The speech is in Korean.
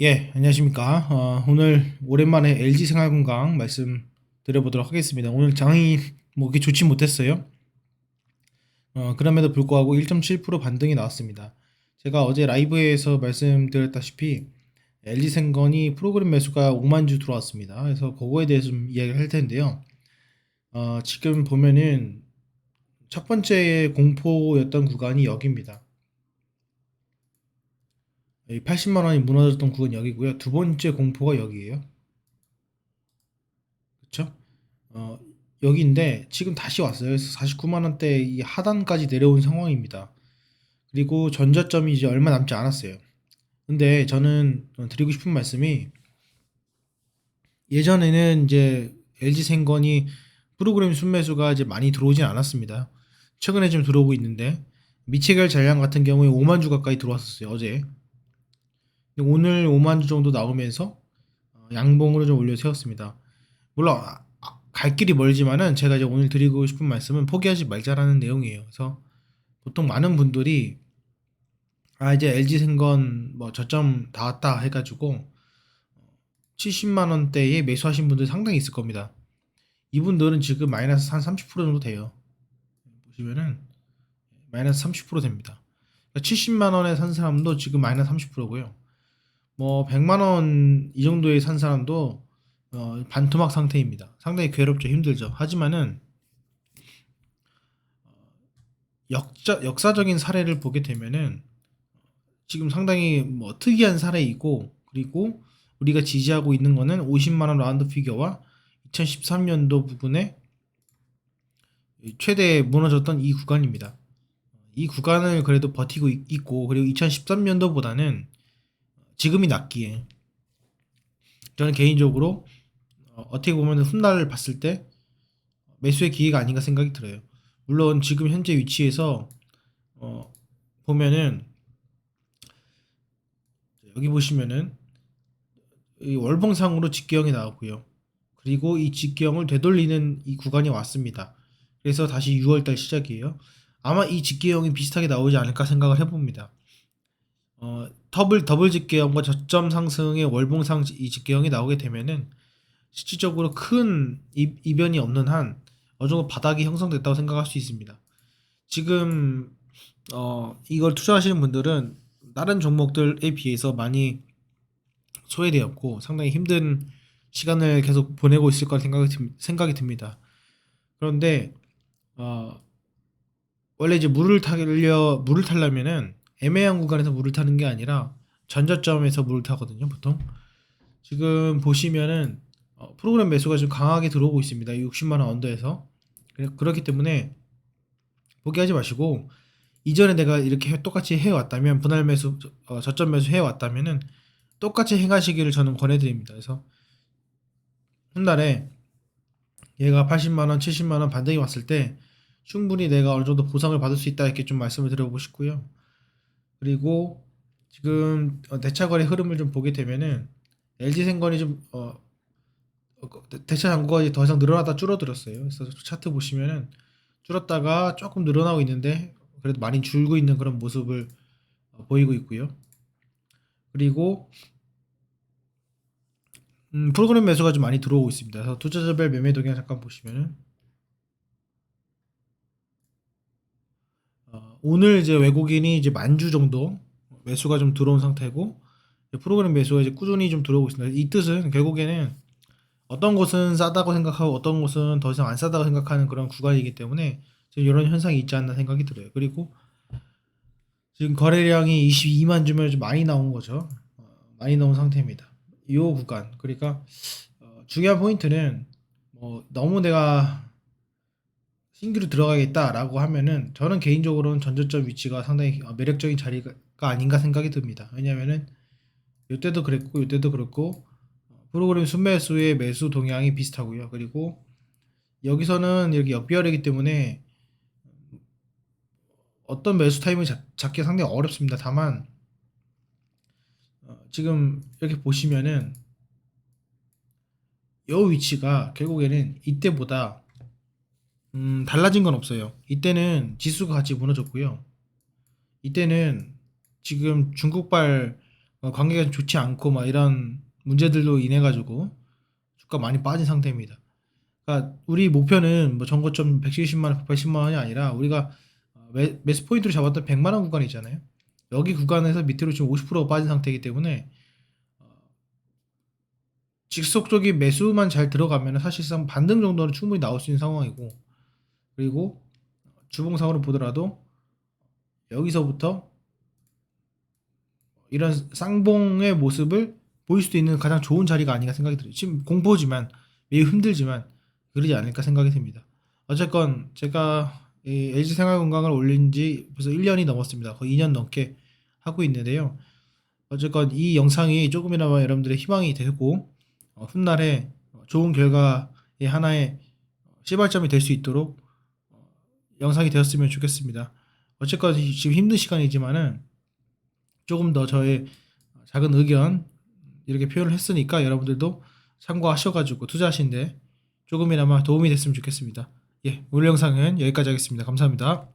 예, 안녕하십니까. 어, 오늘 오랜만에 LG 생활건강 말씀 드려보도록 하겠습니다. 오늘 장이 뭐 그렇게 좋지 못했어요. 어, 그럼에도 불구하고 1.7% 반등이 나왔습니다. 제가 어제 라이브에서 말씀드렸다시피 LG 생건이 프로그램 매수가 5만 주 들어왔습니다. 그래서 그거에 대해서 좀 이야기를 할 텐데요. 어, 지금 보면은 첫 번째 공포였던 구간이 여기입니다. 80만 원이 무너졌던 구간 여기고요. 두 번째 공포가 여기예요. 그렇죠? 어, 여기인데 지금 다시 왔어요. 그래서 49만 원대 이 하단까지 내려온 상황입니다. 그리고 전저점이 이제 얼마 남지 않았어요. 근데 저는 드리고 싶은 말씀이 예전에는 이제 LG 생건이 프로그램 순매수가 이제 많이 들어오진 않았습니다. 최근에 좀 들어오고 있는데 미체결 잔량 같은 경우에 5만 주 가까이 들어왔었어요. 어제. 오늘 5만 주 정도 나오면서 어, 양봉으로 좀 올려 세웠습니다. 물론 아, 아, 갈 길이 멀지만은 제가 이제 오늘 드리고 싶은 말씀은 포기하지 말자라는 내용이에요. 그래서 보통 많은 분들이 아 이제 LG 생건 뭐 저점 다 왔다 해가지고 70만 원대에 매수하신 분들 상당히 있을 겁니다. 이분들은 지금 마이너스 한 30% 정도 돼요. 보시면은 마이너스 30% 됩니다. 70만 원에 산 사람도 지금 마이너스 30%고요. 뭐 100만 원 이 정도에 산 사람도 어, 반토막 상태입니다. 상당히 괴롭죠, 힘들죠. 하지만은 역자, 역사적인 사례를 보게 되면은 지금 상당히 뭐 특이한 사례이고 그리고 우리가 지지하고 있는 거는 50만 원 라운드 피겨와 2013년도 부분에 최대 무너졌던 이 구간입니다. 이 구간을 그래도 버티고 있- 있고 그리고 2013년도보다는 지금이 낫기에 저는 개인적으로 어, 어떻게 보면 훗날을 봤을 때 매수의 기회가 아닌가 생각이 들어요. 물론 지금 현재 위치에서 어, 보면은 여기 보시면은 이 월봉상으로 직경이 나왔고요. 그리고 이 직경을 되돌리는 이 구간이 왔습니다. 그래서 다시 6월달 시작이에요. 아마 이 직경이 비슷하게 나오지 않을까 생각을 해봅니다. 어, 더블 더블 직계형과 저점 상승의 월봉상 이 직계형이 나오게 되면은 실질적으로 큰 이, 이변이 없는 한 어느 정도 바닥이 형성됐다고 생각할 수 있습니다. 지금 어, 이걸 투자하시는 분들은 다른 종목들에 비해서 많이 소외되었고 상당히 힘든 시간을 계속 보내고 있을 거라 생각이, 듭- 생각이 듭니다. 그런데 어, 원래 이제 물을 타려 물을 타려면은 애매한 구간에서 물을 타는 게 아니라 전저점에서 물을 타거든요, 보통. 지금 보시면은 어, 프로그램 매수가 좀 강하게 들어오고 있습니다. 60만 원 언더에서. 그렇기 때문에 포기하지 마시고 이전에 내가 이렇게 해- 똑같이 해왔다면 분할 매수, 어, 저점 매수 해왔다면은 똑같이 행하시기를 저는 권해드립니다. 그래서 훗날에 얘가 80만 원, 70만 원 반등이 왔을 때 충분히 내가 어느 정도 보상을 받을 수 있다 이렇게 좀 말씀을 드려보고 싶고요. 그리고 지금 어, 대차 거래 흐름을 좀 보게 되면은 LG 생건이 좀 어, 어, 대- 대차 잔고가 더 이상 늘어나다 줄어들었어요. 그래서 차트 보시면은 줄었다가 조금 늘어나고 있는데 그래도 많이 줄고 있는 그런 모습을 어, 보이고 있고요. 그리고 음, 프로그램 매수가 좀 많이 들어오고 있습니다. 그래서 투자자별 매매 동향 잠깐 보시면은 오늘 이제 외국인이 이제 만주 정도 매수가 좀 들어온 상태고 프로그램 매수가 이제 꾸준히 좀 들어오고 있습니다. 이 뜻은 결국에는 어떤 곳은 싸다고 생각하고 어떤 곳은 더 이상 안 싸다고 생각하는 그런 구간이기 때문에 지금 이런 현상이 있지 않나 생각이 들어요. 그리고 지금 거래량이 22만 주면 좀 많이 나온 거죠. 어, 많이 나온 상태입니다. 이 구간 그러니까 어, 중요한 포인트는 뭐 너무 내가 신규로 들어가겠다라고 하면은 저는 개인적으로는 전저점 위치가 상당히 어, 매력적인 자리가 아닌가 생각이 듭니다. 왜냐면은 이때도 그랬고 이때도 그렇고 어, 프로그램 순매수의 매수 동향이 비슷하고요. 그리고 여기서는 이렇게 역비열이기 때문에 어떤 매수 타임을 잡, 잡기 상당히 어렵습니다. 다만 어, 지금 이렇게 보시면은 이 위치가 결국에는 이때보다 음, 달라진 건 없어요. 이때는 지수가 같이 무너졌고요. 이때는 지금 중국발 어, 관계가 좀 좋지 않고 막 이런 문제들로 인해 가지고 주가 많이 빠진 상태입니다. 그러니까 우리 목표는 뭐 전고점 170만 원, 180만 원이 아니라 우리가 어, 매, 매수 포인트로 잡았던 100만 원 구간이잖아요. 여기 구간에서 밑으로 지금 50%가 빠진 상태이기 때문에 어, 직속적인 매수만 잘 들어가면 사실상 반등 정도는 충분히 나올 수 있는 상황이고 그리고 주봉상으로 보더라도 여기서부터 이런 쌍봉의 모습을 보일 수도 있는 가장 좋은 자리가 아닌가 생각이 들어요. 지금 공포지만 매우 힘들지만 그러지 않을까 생각이 듭니다. 어쨌건 제가 이 LG 생활건강을 올린 지 벌써 1년이 넘었습니다. 거의 2년 넘게 하고 있는데요. 어쨌건 이 영상이 조금이나마 여러분들의 희망이 되고 어, 훗날에 좋은 결과의 하나의 시발점이 될 수 있도록 어, 영상이 되었으면 좋겠습니다. 어쨌건 지금 힘든 시간이지만은 조금 더 저의 작은 의견 이렇게 표현을 했으니까 여러분들도 참고하셔가지고 투자하시는데 조금이나마 도움이 됐으면 좋겠습니다. 예, 오늘 영상은 여기까지 하겠습니다. 감사합니다.